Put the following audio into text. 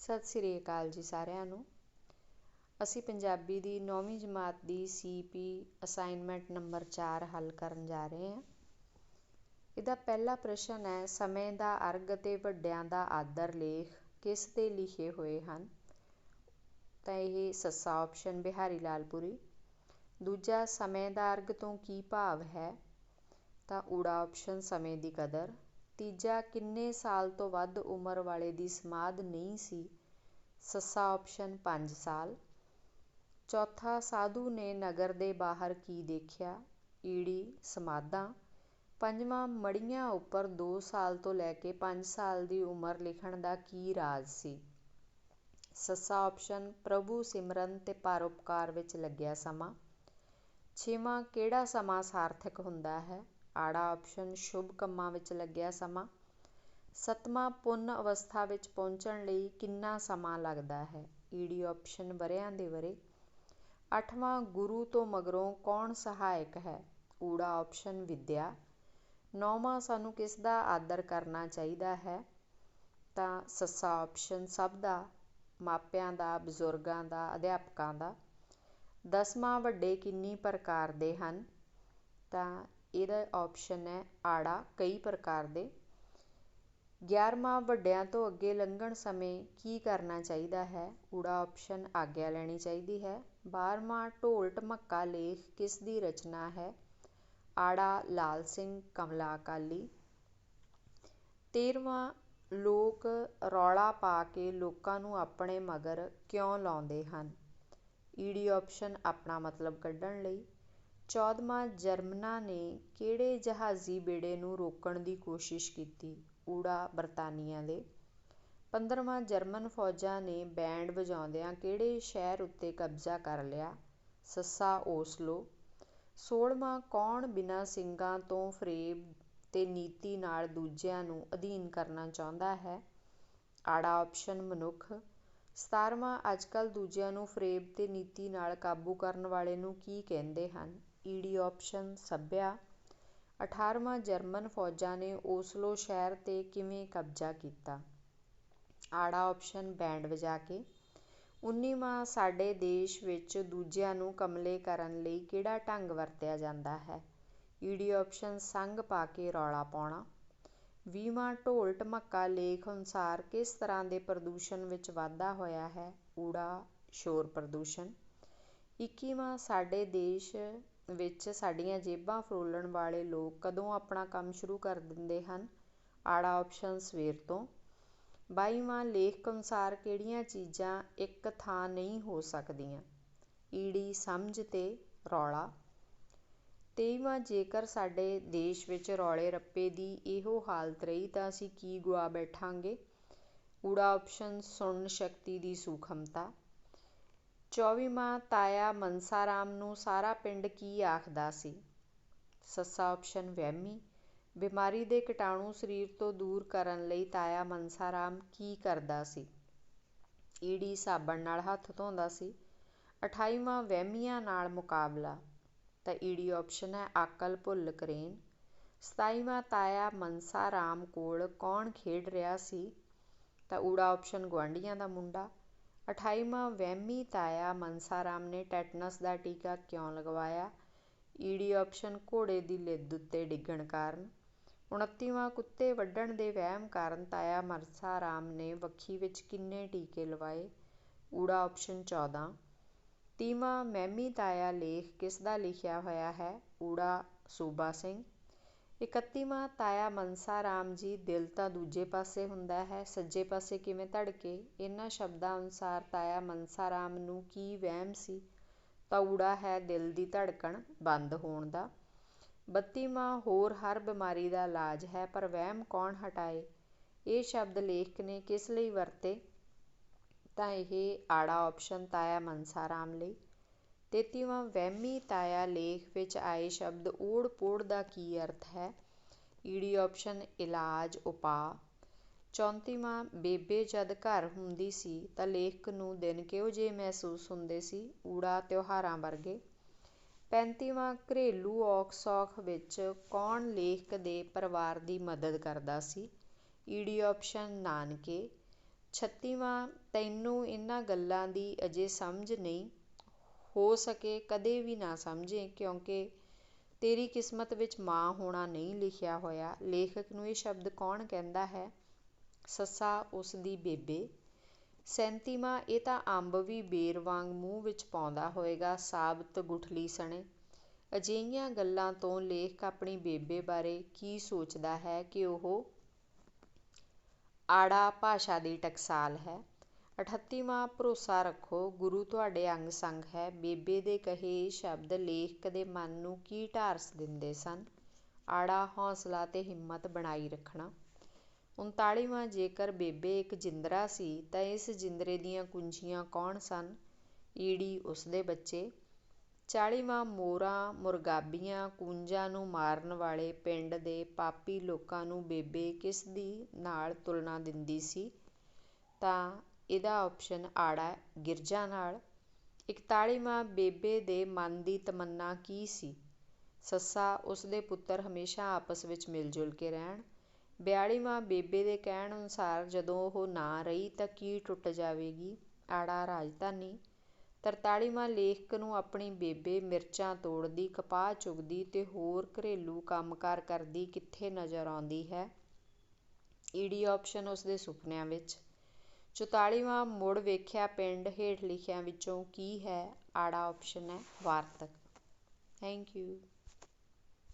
ਸਤਿ ਸ੍ਰੀ ਅਕਾਲ ਜੀ ਸਾਰਿਆਂ ਨੂੰ। ਅਸੀਂ ਪੰਜਾਬੀ ਦੀ ਨੌਵੀਂ ਜਮਾਤ ਦੀ ਸੀਪੀ ਅਸਾਈਨਮੈਂਟ ਨੰਬਰ 4 ਹੱਲ ਕਰਨ ਜਾ ਰਹੇ ਹਾਂ। ਇਹਦਾ ਪਹਿਲਾ ਪ੍ਰਸ਼ਨ ਹੈ, ਸਮੇਂ ਦਾ ਅਰਗ ਅਤੇ ਵੱਡਿਆਂ ਦਾ ਆਦਰ ਲੇਖ ਕਿਸ 'ਤੇ ਲਿਖੇ ਹੋਏ ਹਨ? ਤਾਂ ਇਹ ਸੱਸਾ ਆਪਸ਼ਨ ਬਿਹਾਰੀ ਲਾਲਪੁਰੀ। ਦੂਜਾ, ਸਮੇਂ ਦਾ ਅਰਗ ਤੋਂ ਕੀ ਭਾਵ ਹੈ? ਤਾਂ ਊੜਾ ਆਪਸ਼ਨ ਸਮੇਂ ਦੀ ਕਦਰ। ਤੀਜਾ ਕਿੰਨੇ ਸਾਲ ਤੋਂ ਵੱਧ ਉਮਰ ਵਾਲੇ ਦੀ ਸਮਾਧ ਨਹੀਂ ਸੀ? ਸੱਸਾ ਆਪਸ਼ਨ 5 ਸਾਲ। ਚੌਥਾ, ਸਾਧੂ ਨੇ ਨਗਰ ਦੇ ਬਾਹਰ ਕੀ ਦੇਖਿਆ? ਈੜੀ, ਸਮਾਧਾਂ। ਪੰਜਵਾਂ, ਮੜੀਆਂ ਉੱਪਰ 2 ਸਾਲ ਤੋਂ ਲੈ ਕੇ 5 ਸਾਲ ਦੀ ਉਮਰ ਲਿਖਣ ਦਾ ਕੀ ਰਾਜ ਸੀ? ਸੱਸਾ ਆਪਸ਼ਨ ਪ੍ਰਭੂ ਸਿਮਰਨ ਤੇ ਪਰਉਪਕਾਰ ਵਿੱਚ ਲੱਗਿਆ ਸਮਾਂ। ਛੇਵਾਂ, ਕਿਹੜਾ ਸਮਾਂ ਸਾਰਥਕ ਹੁੰਦਾ ਹੈ? ਆੜਾ ਆਪਸ਼ਨ ਸ਼ੁਭ ਕੰਮਾਂ ਵਿੱਚ ਲੱਗਿਆ ਸਮਾਂ। ਸੱਤਵਾਂ, ਪੁੰਨ ਅਵਸਥਾ ਵਿੱਚ ਪਹੁੰਚਣ ਲਈ ਕਿੰਨਾ ਸਮਾਂ ਲੱਗਦਾ ਹੈ? ਈਡੀ ਆਪਸ਼ਨ ਵਰਿਆਂ ਦੇ ਵਰੇ। ਅੱਠਵਾਂ, ਗੁਰੂ ਤੋਂ ਮਗਰੋਂ ਕੌਣ ਸਹਾਇਕ ਹੈ? ਊੜਾ ਆਪਸ਼ਨ ਵਿਦਿਆ। ਨੌਵਾਂ, ਸਾਨੂੰ ਕਿਸ ਦਾ ਆਦਰ ਕਰਨਾ ਚਾਹੀਦਾ ਹੈ? ਤਾਂ ਸੱਸਾ ਆਪਸ਼ਨ ਸਭ ਦਾ, ਮਾਪਿਆਂ ਦਾ, ਬਜ਼ੁਰਗਾਂ ਦਾ, ਅਧਿਆਪਕਾਂ ਦਾ। ਦਸਵਾਂ, ਵੱਡੇ ਕਿੰਨੀ ਪ੍ਰਕਾਰ ਦੇ ਹਨ? ਤਾਂ ਇਹਦਾ ਆਪਸ਼ਨ ਹੈ ਆੜਾ, ਕਈ ਪ੍ਰਕਾਰ ਦੇ। 11ਵਾਂ ਵੱਡਿਆਂ ਤੋਂ ਅੱਗੇ ਲੰਘਣ ਸਮੇਂ ਕੀ ਕਰਨਾ ਚਾਹੀਦਾ ਹੈ? ਊੜਾ ਆਪਸ਼ਨ ਆਗਿਆ ਲੈਣੀ ਚਾਹੀਦੀ ਹੈ। 12ਵਾਂ ਢੋਲ ਢਮੱਕਾ ਲੇਖ ਕਿਸ ਦੀ ਰਚਨਾ ਹੈ? ਆੜਾ, ਲਾਲ ਸਿੰਘ, ਕਮਲਾ ਅਕਾਲੀ। 13ਵਾਂ ਲੋਕ ਰੌਲਾ ਪਾ ਕੇ ਲੋਕਾਂ ਨੂੰ ਆਪਣੇ ਮਗਰ ਕਿਉਂ ਲਾਉਂਦੇ ਹਨ? ਈਡੀ ਆਪਸ਼ਨ ਆਪਣਾ ਮਤਲਬ ਕੱਢਣ ਲਈ। ਚੌਦਵਾਂ ਜਰਮਨਾਂ ਨੇ ਕਿਹੜੇ ਜਹਾਜ਼ੀ ਬੇੜੇ ਨੂੰ ਰੋਕਣ ਦੀ ਕੋਸ਼ਿਸ਼ ਕੀਤੀ? ਊੜਾ ਬਰਤਾਨੀਆ ਦੇ। ਪੰਦਰਵਾਂ ਜਰਮਨ ਫੌਜਾਂ ਨੇ ਬੈਂਡ ਵਜਾਉਂਦਿਆਂ ਕਿਹੜੇ ਸ਼ਹਿਰ ਉੱਤੇ ਕਬਜ਼ਾ ਕਰ ਲਿਆ? ਸੱਸਾ, ਓਸਲੋ। ਸੋਲ੍ਹਵਾਂ ਕੌਣ ਬਿਨਾਂ ਸਿੰਘਾਂ ਤੋਂ ਫਰੇਬ ਤੇ ਨੀਤੀ ਨਾਲ ਦੂਜਿਆਂ ਨੂੰ ਅਧੀਨ ਕਰਨਾ ਚਾਹੁੰਦਾ ਹੈ? ਆੜਾ ਆਪਸ਼ਨ, ਮਨੁੱਖ। ਸਤਾਰਵਾਂ ਅੱਜਕੱਲ ਦੂਜਿਆਂ ਨੂੰ ਫਰੇਬ ਤੇ ਨੀਤੀ ਨਾਲ ਕਾਬੂ ਕਰਨ ਵਾਲੇ ਨੂੰ ਕੀ ਕਹਿੰਦੇ ਹਨ? ਈਡੀਓਪਸ਼ਨ ਸੱਭਿਆ। ਅਠਾਰਵਾਂ ਜਰਮਨ ਫੌਜਾਂ ਨੇ ਓਸਲੋ ਸ਼ਹਿਰ ਤੇ ਕਿਵੇਂ ਕਬਜ਼ਾ ਕੀਤਾ? ਆੜਾ ਆਪਸ਼ਨ ਬੈਂਡ ਵਜਾ ਕੇ। ਉੱਨੀਵਾਂ, ਸਾਡੇ ਦੇਸ਼ ਵਿੱਚ ਦੂਜਿਆਂ ਨੂੰ ਕਮਲੇ ਕਰਨ ਲਈ ਕਿਹੜਾ ਢੰਗ ਵਰਤਿਆ ਜਾਂਦਾ ਹੈ? ਈਡੀ ਆਪਸ਼ਨ ਸੰਗ ਪਾ ਕੇ ਰੌਲਾ ਪਾਉਣਾ। ਵੀਹਵਾਂ ਢੋਲ ਢਮੱਕਾ ਲੇਖ ਅਨੁਸਾਰ ਕਿਸ ਤਰ੍ਹਾਂ ਦੇ ਪ੍ਰਦੂਸ਼ਣ ਵਿੱਚ ਵਾਧਾ ਹੋਇਆ ਹੈ? ਊੜਾ, ਸ਼ੋਰ ਪ੍ਰਦੂਸ਼ਣ। ਇੱਕੀਵਾਂ, ਸਾਡੇ ਦੇਸ਼ ਵਿੱਚ ਸਾਡੀਆਂ ਜੇਬਾਂ ਫਰੋਲਣ ਵਾਲੇ ਲੋਕ ਕਦੋਂ ਆਪਣਾ ਕੰਮ ਸ਼ੁਰੂ ਕਰ ਦਿੰਦੇ ਹਨ? ਆੜਾ ਆਪਸ਼ਨ ਸਵੇਰ ਤੋਂ। ਬਾਈਵਾਂ ਲੇਖ ਅਨੁਸਾਰ ਕਿਹੜੀਆਂ ਚੀਜ਼ਾਂ ਇੱਕ ਥਾਂ ਨਹੀਂ ਹੋ ਸਕਦੀਆਂ? ਈੜੀ, ਸਮਝ ਅਤੇ ਰੌਲਾ। ਤੇਈਵਾਂ, ਜੇਕਰ ਸਾਡੇ ਦੇਸ਼ ਵਿੱਚ ਰੌਲੇ ਰੱਪੇ ਦੀ ਇਹੋ ਹਾਲਤ ਰਹੀ ਤਾਂ ਅਸੀਂ ਕੀ ਗੁਆ ਬੈਠਾਂਗੇ? ਊੜਾ ਆਪਸ਼ਨ ਸੁਣਨ ਸ਼ਕਤੀ ਦੀ ਸੂਖਮਤਾ। ਚੌਵੀਵਾਂ ਤਾਇਆ ਮਨਸਾ ਰਾਮ ਨੂੰ ਸਾਰਾ ਪਿੰਡ ਕੀ ਆਖਦਾ ਸੀ? ਸੱਸਾ ਆਪਸ਼ਨ ਵਹਿਮੀ, ਬਿਮਾਰੀ ਦੇ ਕੀਟਾਣੂ ਸਰੀਰ ਤੋਂ ਦੂਰ ਕਰਨ ਲਈ ਤਾਇਆ ਮਨਸਾ ਰਾਮ ਕੀ ਕਰਦਾ ਸੀ? ਈੜੀ ਸਾਬਣ ਨਾਲ ਹੱਥ ਧੋਂਦਾ ਸੀ। ਅਠਾਈਵਾਂ ਵਹਿਮੀਆਂ ਨਾਲ ਮੁਕਾਬਲਾ, ਤਾਂ ਈੜੀ ਆਪਸ਼ਨ ਹੈ ਆਕਲ ਭੁੱਲ ਕਰੇਨ। ਸਤਾਈਵਾਂ ਤਾਇਆ ਮਨਸਾ ਰਾਮ ਕੋਲ ਕੌਣ ਖੇਡ ਰਿਹਾ ਸੀ? ਤਾਂ ਊੜਾ ਆਪਸ਼ਨ ਗੁਆਂਢੀਆਂ ਦਾ ਮੁੰਡਾ। ਅਠਾਈਵਾਂ ਵਹਿਮੀ ਤਾਇਆ ਮਨਸਾ ਰਾਮ ਨੇ ਟੈਟਨਸ ਦਾ ਟੀਕਾ ਕਿਉਂ ਲਗਵਾਇਆ? ਈਡੀ ਆਪਸ਼ਨ ਘੋੜੇ ਦੀ ਲਿੱਦ ਉੱਤੇ ਡਿੱਗਣ ਕਾਰਨ। ਉਣੱਤੀਵਾਂ ਕੁੱਤੇ ਵੱਢਣ ਦੇ ਵਹਿਮ ਕਾਰਨ ਤਾਇਆ ਮਨਸਾ ਰਾਮ ਨੇ ਵੱਖੀ ਵਿੱਚ ਕਿੰਨੇ ਟੀਕੇ ਲਵਾਏ? ਊੜਾ ਆਪਸ਼ਨ ਚੌਦਾਂ। ਤੀਹਵਾਂ ਵਹਿਮੀ ਤਾਇਆ ਲੇਖ ਕਿਸ ਦਾ ਲਿਖਿਆ ਹੋਇਆ ਹੈ? ਊੜਾ ਸੂਬਾ ਸਿੰਘ। ਇਕੱਤੀਵਾਂ ਤਾਇਆ ਮਨਸਾ ਰਾਮ ਜੀ ਦਿਲ ਤਾਂ ਦੂਜੇ ਪਾਸੇ ਹੁੰਦਾ ਹੈ, ਸੱਜੇ ਪਾਸੇ ਕਿਵੇਂ ਧੜਕੇ? ਇਹਨਾਂ ਸ਼ਬਦਾਂ ਅਨੁਸਾਰ ਤਾਇਆ ਮਨਸਾ ਰਾਮ ਨੂੰ ਕੀ ਵਹਿਮ ਸੀ? ਤਾਂ ਹੈ ਦਿਲ ਦੀ ਧੜਕਣ ਬੰਦ ਹੋਣ ਦਾ। ਬੱਤੀਵਾਂ ਹੋਰ ਹਰ ਬਿਮਾਰੀ ਦਾ ਇਲਾਜ ਹੈ, ਪਰ ਵਹਿਮ ਕੌਣ ਹਟਾਏ? ਇਹ ਸ਼ਬਦ ਲੇਖਕ ਨੇ ਕਿਸ ਲਈ ਵਰਤੇ? ਤਾਂ ਇਹ ਆੜਾ ਆਪਸ਼ਨ ਤਾਇਆ ਮਨਸਾ ਰਾਮ ਲਈ। ਤੇਤੀਵਾਂ ਵਹਿਮੀ ਤਾਇਆ ਲੇਖ ਵਿੱਚ ਆਏ ਸ਼ਬਦ ਓੜ ਪੋੜ ਦਾ ਕੀ ਅਰਥ ਹੈ? ਈਡੀ ਆਪਸ਼ਨ ਇਲਾਜ ਉਪਾਅ ਚੌਂਤੀਵਾਂ, ਬੇਬੇ ਜਦ ਘਰ ਹੁੰਦੀ ਸੀ ਤਾਂ ਲੇਖਕ ਨੂੰ ਦਿਨ ਕਿਹੋ ਜਿਹੇ ਮਹਿਸੂਸ ਹੁੰਦੇ ਸੀ? ਊੜਾ ਤਿਉਹਾਰਾਂ ਵਰਗੇ। ਪੈਂਤੀਵਾਂ, ਘਰੇਲੂ ਔਖ ਸੌਖ ਵਿੱਚ ਕੌਣ ਲੇਖਕ ਦੇ ਪਰਿਵਾਰ ਦੀ ਮਦਦ ਕਰਦਾ ਸੀ? ਈਡੀ ਆਪਸ਼ਨ ਨਾਨਕੇ। ਛੱਤੀਵਾਂ, ਤੈਨੂੰ ਇਹਨਾਂ ਗੱਲਾਂ ਦੀ ਅਜੇ ਸਮਝ ਨਹੀਂ। ਹੋ ਸਕੇ, ਕਦੇ ਵੀ ਨਾ ਸਮਝੇ, ਕਿਉਂਕਿ ਤੇਰੀ ਕਿਸਮਤ ਵਿੱਚ ਮਾਂ ਹੋਣਾ ਨਹੀਂ ਲਿਖਿਆ ਹੋਇਆ। ਲੇਖਕ ਨੂੰ ਇਹ ਸ਼ਬਦ ਕੌਣ ਕਹਿੰਦਾ ਹੈ? ਸੱਸਾ ਉਸ ਦੀ ਬੇਬੇ। ਸੈਂਤੀਵਾਂ, ਇਹ ਤਾਂ ਅੰਬ ਵੀ ਬੇਰ ਵਾਂਗ ਮੂੰਹ ਵਿੱਚ ਪਾਉਂਦਾ ਹੋਏਗਾ, ਸਾਬਤ ਗੁਠਲੀ ਸਣੇ। ਅਜਿਹੀਆਂ ਗੱਲਾਂ ਤੋਂ ਲੇਖਕ ਆਪਣੀ ਬੇਬੇ ਬਾਰੇ ਕੀ ਸੋਚਦਾ ਹੈ ਕਿ ਉਹ ਆੜਾ ਭਾਸ਼ਾ ਦੀ ਟਕਸਾਲ ਹੈ? ਅਠੱਤੀਵਾਂ ਭਰੋਸਾ ਰੱਖੋ, ਗੁਰੂ ਤੁਹਾਡੇ ਅੰਗ ਸੰਗ ਹੈ। ਬੇਬੇ ਦੇ ਕਹੇ ਸ਼ਬਦ ਲੇਖਕ ਦੇ ਮਨ ਨੂੰ ਕੀ ਢਾਰਸ ਦਿੰਦੇ ਸਨ? ਆੜਾ, ਹੌਸਲਾ ਤੇ ਹਿੰਮਤ ਬਣਾਈ ਰੱਖਣਾ। ਉਨਤਾਲੀਵਾਂ ਜੇਕਰ ਬੇਬੇ ਇੱਕ ਜਿੰਦਰਾ ਸੀ, ਤਾਂ ਇਸ ਜਿੰਦਰੇ ਦੀਆਂ ਕੁੰਜੀਆਂ ਕੌਣ ਸਨ? ਈੜੀ, ਉਸਦੇ ਬੱਚੇ। ਚਾਲੀਵਾਂ ਮੋਰਾਂ, ਮੁਰਗਾਬੀਆਂ, ਕੂੰਜਾਂ ਨੂੰ ਮਾਰਨ ਵਾਲੇ ਪਿੰਡ ਦੇ ਪਾਪੀ ਲੋਕਾਂ ਨੂੰ ਬੇਬੇ ਕਿਸ ਦੀ ਨਾਲ ਤੁਲਨਾ ਦਿੰਦੀ ਸੀ? ਤਾਂ ਇਹਦਾ ਆਪਸ਼ਨ ਆੜਾ ਗਿਰਜਾ ਨਾਲ। ਇਕਤਾਲੀਵਾਂ ਬੇਬੇ ਦੇ ਮਨ ਦੀ ਤਮੰਨਾ ਕੀ ਸੀ? ਸੱਸਾ, ਉਸਦੇ ਪੁੱਤਰ ਹਮੇਸ਼ਾ ਆਪਸ ਵਿੱਚ ਮਿਲ ਜੁਲ ਕੇ ਰਹਿਣ। ਬਿਆਲੀਵਾਂ ਬੇਬੇ ਦੇ ਕਹਿਣ ਅਨੁਸਾਰ ਜਦੋਂ ਉਹ ਨਾ ਰਹੀ ਤਾਂ ਕੀ ਟੁੱਟ ਜਾਵੇਗੀ? ਆੜਾ, ਰਾਜਧਾਨੀ। ਤਰਤਾਲੀਵਾਂ ਲੇਖਕ ਨੂੰ ਆਪਣੀ ਬੇਬੇ ਮਿਰਚਾਂ ਤੋੜਦੀ, ਕਪਾਹ ਚੁਗਦੀ ਤੇ ਹੋਰ ਘਰੇਲੂ ਕੰਮਕਾਰ ਕਰਦੀ ਕਿੱਥੇ ਨਜ਼ਰ ਆਉਂਦੀ ਹੈ? ਈਡੀ ਆਪਸ਼ਨ ਉਸਦੇ ਸੁਪਨਿਆਂ ਵਿੱਚ। ਚੁਤਾਲੀਵਾਂ ਮੁੜ ਵੇਖਿਆ ਪਿੰਡ ਹੇਠ ਲਿਖਿਆਂ ਵਿੱਚੋਂ ਕੀ ਹੈ? ਆੜਾ ਆਪਸ਼ਨ ਹੈ ਵਾਰਤਕ। Thank you